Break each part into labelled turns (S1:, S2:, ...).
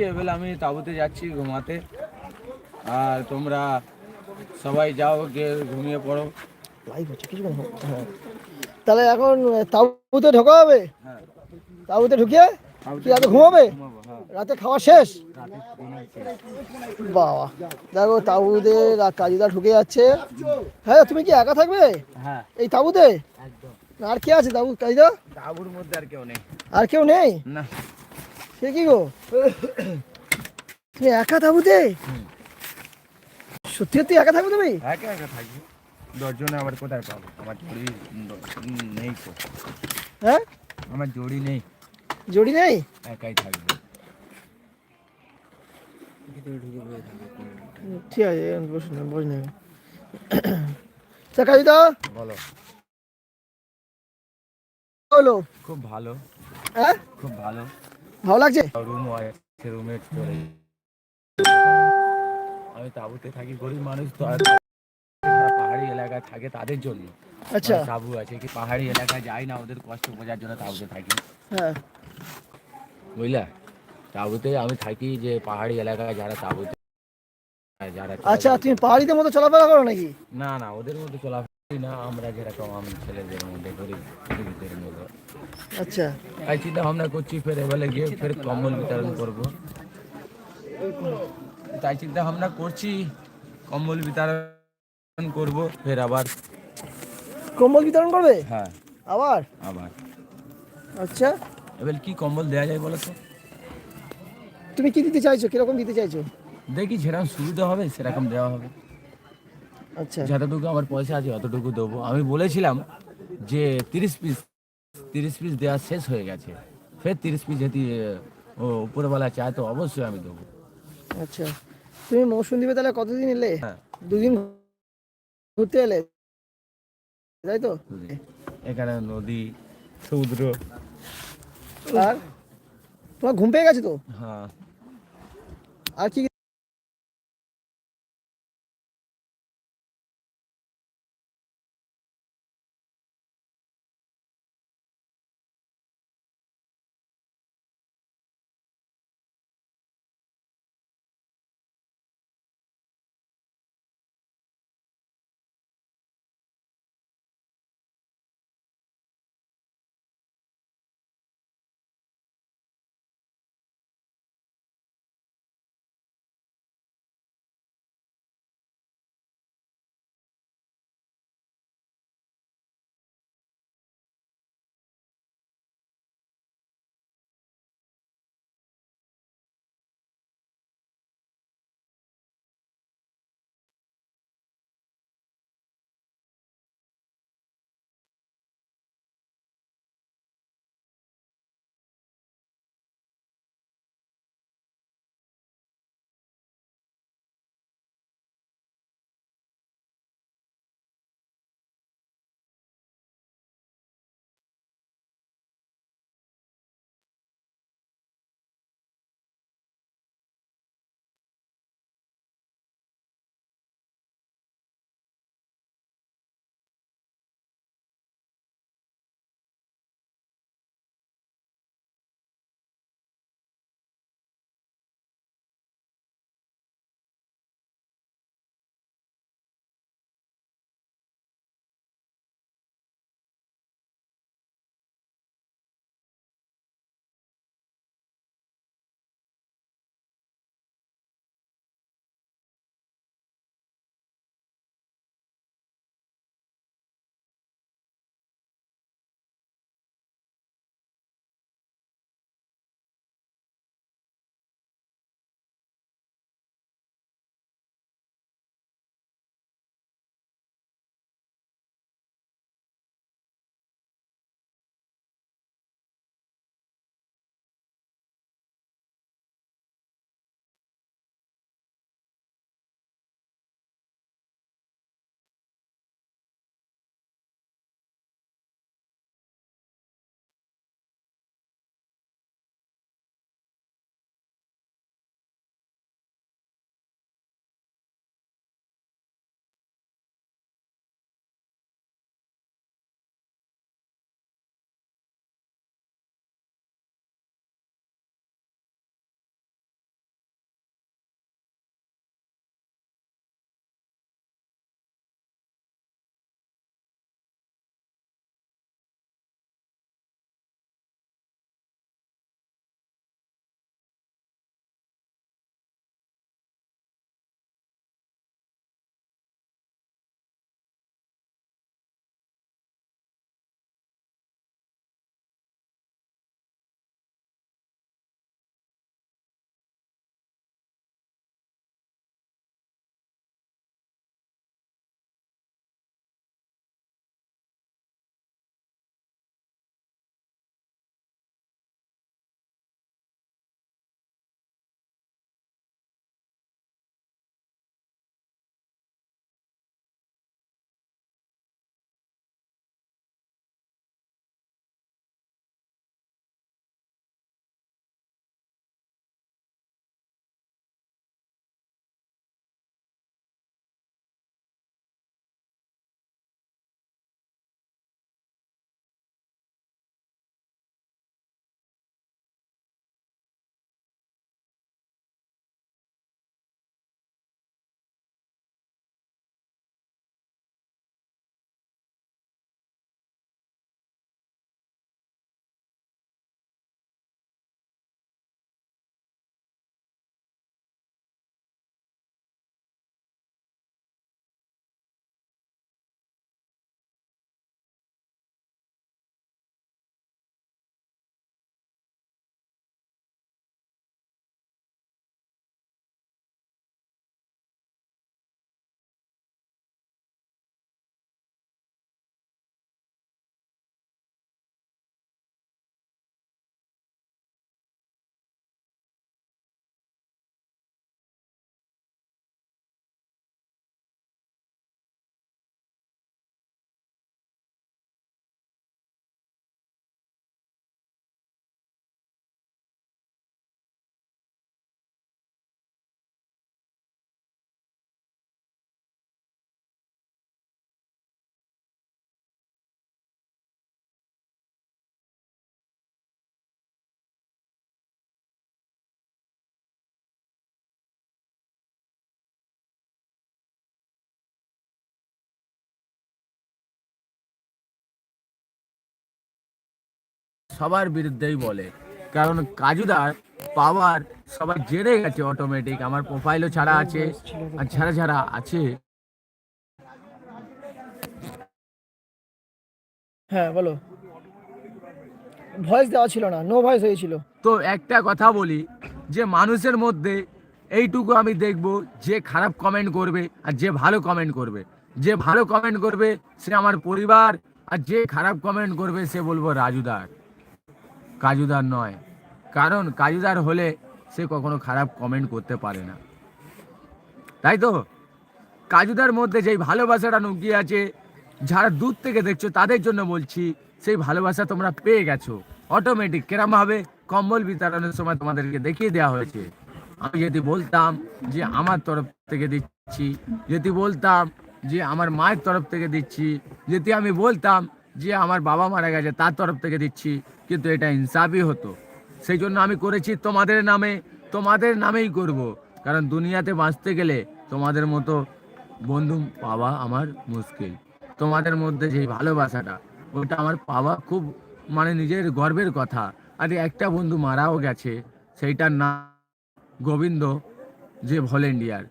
S1: যাচ্ছি এবার আমি তাঁবুতে যাচ্ছি ঘুমাতে। আর তোমরা সবাই যাও গিয়ে ঘুমিয়ে পড়ো।
S2: লাইভ হচ্ছে হ্যাঁ। তাহলে এখন তাবুতে ঢোকা হবে?
S1: হ্যাঁ।
S2: তাবুতে ঢুকিয়ে কি রাতে ঘুমাবে?
S1: হ্যাঁ।
S2: রাতে খাওয়া শেষ। বাবা দেখো তাবুতে কাজুদা ঢুকে যাচ্ছে। হ্যাঁ তুমি কি একা থাকবে?
S1: হ্যাঁ।
S2: এই তাবুতে? আর কে আছে তাবু কাজুদা?
S1: তাঁবুর মধ্যে আর কেউ নেই।
S2: আর কেউ নেই?
S1: না।
S2: সে কি গো? তুমি একা তাবুতে
S1: হুম।
S2: সত্যি সত্যি একা থাকবে তুমি?
S1: একা একা থাকবি দশজনে আবার কোথায় পাবো? আমার জড়ি নেই তো।
S2: হ্যাঁ?
S1: আমার জড়ি নেই।
S2: জড়ি নেই?
S1: একাই থাকবে।
S2: ঠিক আছে বসুন বসুন তা কাজুদা
S1: বলো।
S2: হলো
S1: খুব ভালো।
S2: হ্যাঁ?
S1: খুব ভালো।
S2: ভালো লাগছে?
S1: রুম আছে রুমে চলে আমি তাঁবুতে থাকি গরিব মানুষ তো আর পাহাড়ি এলাকায় থাকে তাদের জন্য।
S2: আচ্ছা।
S1: তাঁবু আছে কি পাহাড়ি এলাকায় যাই না ওদের কষ্ট বোঝার জন্য তাঁবুতে থাকি।
S2: হ্যাঁ।
S1: বুঝলা? তাঁবুতে আমি থাকি যে পাহাড়ি এলাকায় যারা তাঁবুতে যারা
S2: আচ্ছা তুমি পাহাড়িদের মতো চলাফেরা করো নাকি?
S1: না না ওদের মতো চলাফেরি না আমরা যেরকম আমি ছেলেদের মধ্যে গরিব গরিবদের মধ্যে।
S2: আচ্ছা।
S1: তাই চিন্তা ভাবনা করছি ফের এবারে গিয়ে ফের কম্বল বিতরণ করব। তাই চিন্তা ভাবনা করছি কম্বল বিতরণ করব ফের আবার।
S2: কম্বল বিতরণ করবে?
S1: হ্যাঁ।
S2: আবার?
S1: আবার।
S2: আচ্ছা।
S1: এবার কি কম্বল দেওয়া যায় বলো তো?
S2: তুমি কি দিতে চাইছো? কীরকম দিতে চাইছো?
S1: দেখি যেরকম সুবিধা হবে সেরকম দেওয়া হবে।
S2: আচ্ছা।
S1: যতটুকু আমার পয়সা আছে অতটুকু দেবো। আমি বলেছিলাম যে তিরিশ পিস তিরিশ পিস দেওয়া শেষ হয়ে গেছে। ফের তিরিশ পিস যদি ও উপরবেলা চায় তো অবশ্যই আমি দেবো।
S2: আচ্ছা। তুমি মৌসুম দিবে তাহলে কতদিন এলে?
S1: হ্যাঁ।
S2: দুদিন ঘুরতে এলে? তাই তো?
S1: এখানে নদী সমুদ্র।
S2: আর? তোমার ঘুম পেয়ে গেছে তো?
S1: হ্যাঁ।
S2: আর কি
S1: সবার বিরুদ্ধেই বলে। কারণ কাজুদার পাওয়ার সবার জেনে গেছে অটোমেটিক আমার প্রোফাইলও ছাড়া আছে আর ছাড়া ছাড়া আছে।
S2: হ্যাঁ বলো। ভয়েস দেওয়া ছিল না নো ভয়েস হয়েছিল।
S1: তো একটা কথা বলি যে মানুষের মধ্যে এইটুকু আমি দেখব যে খারাপ কমেন্ট করবে আর যে ভালো কমেন্ট করবে। যে ভালো কমেন্ট করবে সে আমার পরিবার আর যে খারাপ কমেন্ট করবে সে বলব রাজুদার। কাজুদার নয়। কারণ কাজুদার হলে সে কখনো খারাপ কমেন্ট করতে পারে না। তাই তো? কাজুদার মধ্যে যেই ভালোবাসাটা লুকিয়ে আছে, যারা দূর থেকে দেখছ, তাদের জন্য বলছি, সেই ভালোবাসা তোমরা পেয়ে গেছো। অটোমেটিক কেরাম ভাবে কম্বল বিতরণের সময় তোমাদেরকে দেখিয়ে দেওয়া হয়েছে। আমি যদি বলতাম যে আমার তরফ থেকে দিচ্ছি, যদি বলতাম যে আমার মায়ের তরফ থেকে দিচ্ছি, যদি আমি বলতাম যে আমার বাবা মারা গেছে, তার তরফ থেকে দিচ্ছি, কিন্তু এটা ইনসাফই হতো। সেই জন্য আমি করেছি তোমাদের নামে, তোমাদের নামেই করব। কারণ দুনিয়াতে বাঁচতে গেলে তোমাদের মতো বন্ধু পাওয়া আমার মুশকিল। তোমাদের মধ্যে যে ভালোবাসাটা, ওটা আমার পাওয়া খুব মানে নিজের গর্বের কথা। আর একটা বন্ধু মারাও গেছে, সেইটার নাম গোবিন্দ, যে ভলেন্টিয়ার,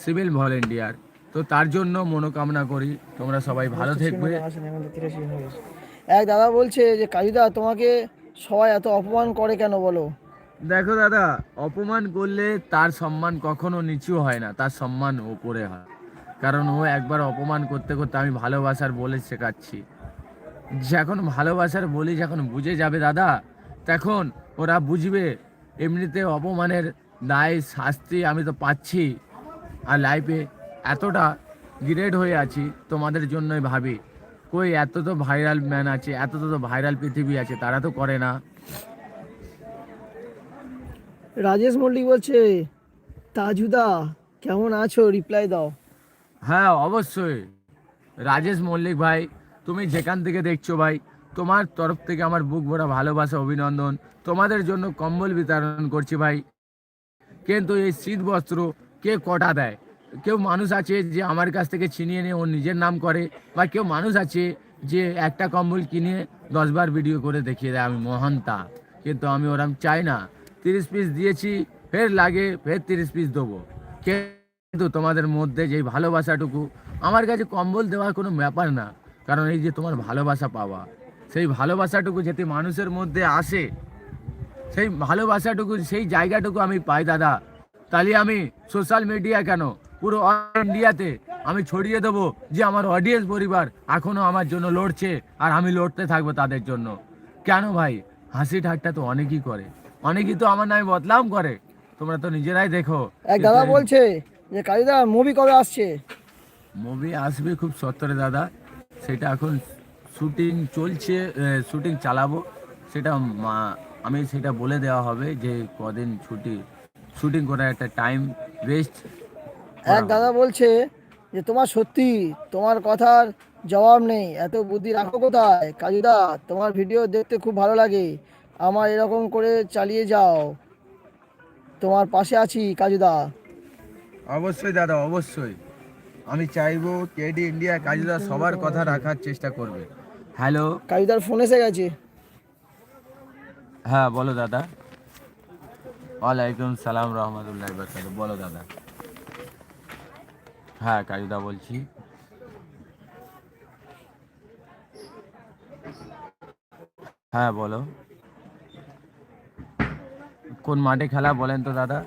S1: সিভিল ভলেন্টিয়ার। তো তার জন্য মনোকামনা করি। তোমরা সবাই ভালো থাকবে।
S2: এক দাদা বলছে যে কাজুদা তোমাকে সবাই এত অপমান করে কেন বলো?
S1: দেখো দাদা অপমান করলে তার সম্মান কখনো নিচু হয় না তার সম্মান ওপরে হয়। কারণ ও একবার অপমান করতে করতে আমি ভালোবাসার বলে শেখাচ্ছি। যখন ভালোবাসার বলি যখন বুঝে যাবে দাদা তখন ওরা বুঝবে এমনিতে অপমানের দায় শাস্তি আমি তো পাচ্ছি আর লাইফে এতটা গ্রেড হয়ে আছি তোমাদের জন্যই ভাবি। কই এত তো ভাইরাল ম্যান আছে এত তো ভাইরাল পৃথিবী আছে তারা তো করে না।
S2: রাজেশ মল্লিক বলছে তাজুদা কেমন আছো? রিপ্লাই দাও।
S1: হ্যাঁ অবশ্যই। রাজেশ মল্লিক ভাই তুমি যেখান থেকে দেখছ ভাই তোমার তরফ থেকে আমার বুক ভরা ভালোবাসা অভিনন্দন। তোমাদের জন্য কম্বল বিতরণ করছি ভাই। কিন্তু এই শীত বস্ত্র কে কটা দেয়? কেউ মানুষ আছে যে আমার কাছ থেকে ছিনিয়ে নিয়ে ওর নিজের নাম করে, বা কেউ মানুষ আছে যে একটা কম্বল কিনে দশবার ভিডিও করে দেখিয়ে দেয়, আমি মহান্তা কিন্তু আমি ওরম চাই না। তিরিশ পিস দিয়েছি, ফের লাগে, ফের তিরিশ পিস দেবো। কিন্তু তোমাদের মধ্যে যেই ভালোবাসাটুকু, আমার কাছে কম্বল দেওয়ার কোনো ব্যাপার না। কারণ এই যে তোমার ভালোবাসা পাওয়া, সেই ভালোবাসাটুকু যাতে মানুষের মধ্যে আসে, সেই ভালোবাসাটুকু, সেই জায়গাটুকু আমি পাই দাদা। তাহলে আমি সোশ্যাল মিডিয়া কেন? পুরো অল ইন্ডিয়াতে আমি ছড়িয়ে দেবো যে আমার অডিয়েন্স পরিবার এখনও আমার জন্য লড়ছে আর আমি লড়তে থাকব তাদের জন্য। কেন ভাই? হাসি ঠাট্টা তো অনেকেই করে। অনেকেই তো আমার নামে বদলাম করে। তোমরা তো নিজেরাই দেখো।
S2: এক দাদা বলছে যে কাজুদা মুভি কবে আসছে?
S1: মুভি আসবে খুব সত্তরে দাদা। সেটা এখন শুটিং চলছে শুটিং চালাবো। সেটা মা- আমি সেটা বলে দেওয়া হবে যে কদিন ছুটি শুটিং করার একটা টাইম ওয়েস্ট
S2: এক দাদা বলছে যে তোমার সত্যি তোমার কথার জবাব নেই। এত বুদ্ধি রাখো কোথায়? কাজুদা তোমার ভিডিও দেখতে খুব ভালো লাগে। আমার এরকম করে চালিয়ে যাও। তোমার পাশে আছি কাজুদা।
S1: অবশ্যই দাদা অবশ্যই। আমি চাইব কেডি ইন্ডিয়া কাজুদা সবার কথা রাখার চেষ্টা করবে। হ্যালো
S2: কাজুদার ফোন এসে গেছে।
S1: হ্যাঁ বলো দাদা। ওয়ালাইকুম সালাম রহমতুল্লাহ বরকাত বলো দাদা। হ্যাঁ কাজুদা বলছি। হ্যাঁ বলো। কোন মাঠে খেলা বলেন তো দাদা?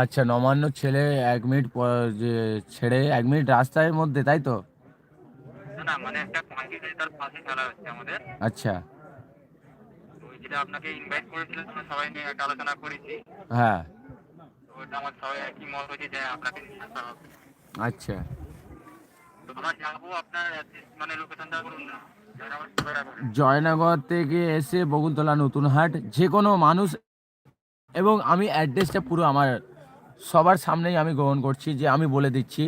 S1: আচ্ছা নবান্ন ছেলে এক মিনিট যে ছেড়ে এক মিনিট রাস্তার মধ্যে তাই তো?
S3: মানে
S1: আচ্ছা।
S3: আপনাকে ইনভাইট করেছিলাম আমরা সবাই নিয়ে আলোচনা করেছি।
S1: হ্যাঁ।
S3: তো আমার সবাই একই মত হয়েছে যে আপনাকে নিয়ে আসা হবে।
S1: আচ্ছা।
S3: তো আমরা যাব আপনার মানে লোকেশনটা বলুন না।
S1: জয়নগর থেকে এসে বকুলতলা নতুন হাট যে কোনো মানুষ এবং আমি অ্যাড্রেসটা পুরো আমার সবার সামনেই আমি গ্রহণ করছি যে আমি বলে দিচ্ছি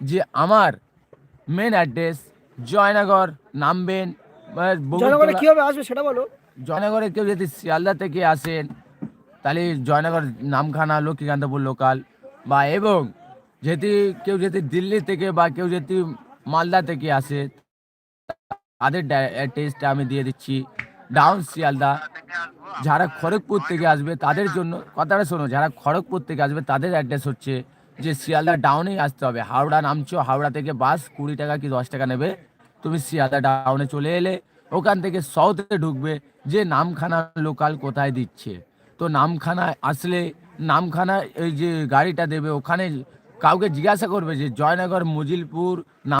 S1: যে আমার মেন অ্যাড্রেস জয়নগর নামবেন বা
S2: জনগণে
S1: বকুলতলা-
S2: আসবে সেটা বলো।
S1: জয়নগরে কেউ যদি শিয়ালদা থেকে আসেন তাহলে জয়নগর নামখানা লক্ষ্মীকান্তপুর লোকাল বা এবং যদি কেউ যদি দিল্লি থেকে বা কেউ যদি মালদা থেকে আসে, তাদের অ্যাড্রেসটা আমি দিয়ে দিচ্ছি। ডাউন শিয়ালদা, যারা খড়গপুর থেকে আসবে তাদের জন্য, কথাটা শোনো, যারা খড়গপুর থেকে আসবে তাদের অ্যাড্রেস হচ্ছে যে শিয়ালদা ডাউনেই আসতে হবে। হাওড়া নামছো, হাওড়া থেকে বাস কুড়ি টাকা কি দশ টাকা নেবে? তুমি শিয়ালদা ডাউনে চলে এলে, ওখান থেকে সাউথে ঢুকবে যে নামখানা লোকাল কোথায় দিচ্ছে। তো নামখানা আসলে নামখানা এই যে গাড়িটা দেবে, ওখানে কাউকে জিজ্ঞাসা করবে যে জয়নগর, মজিলপুর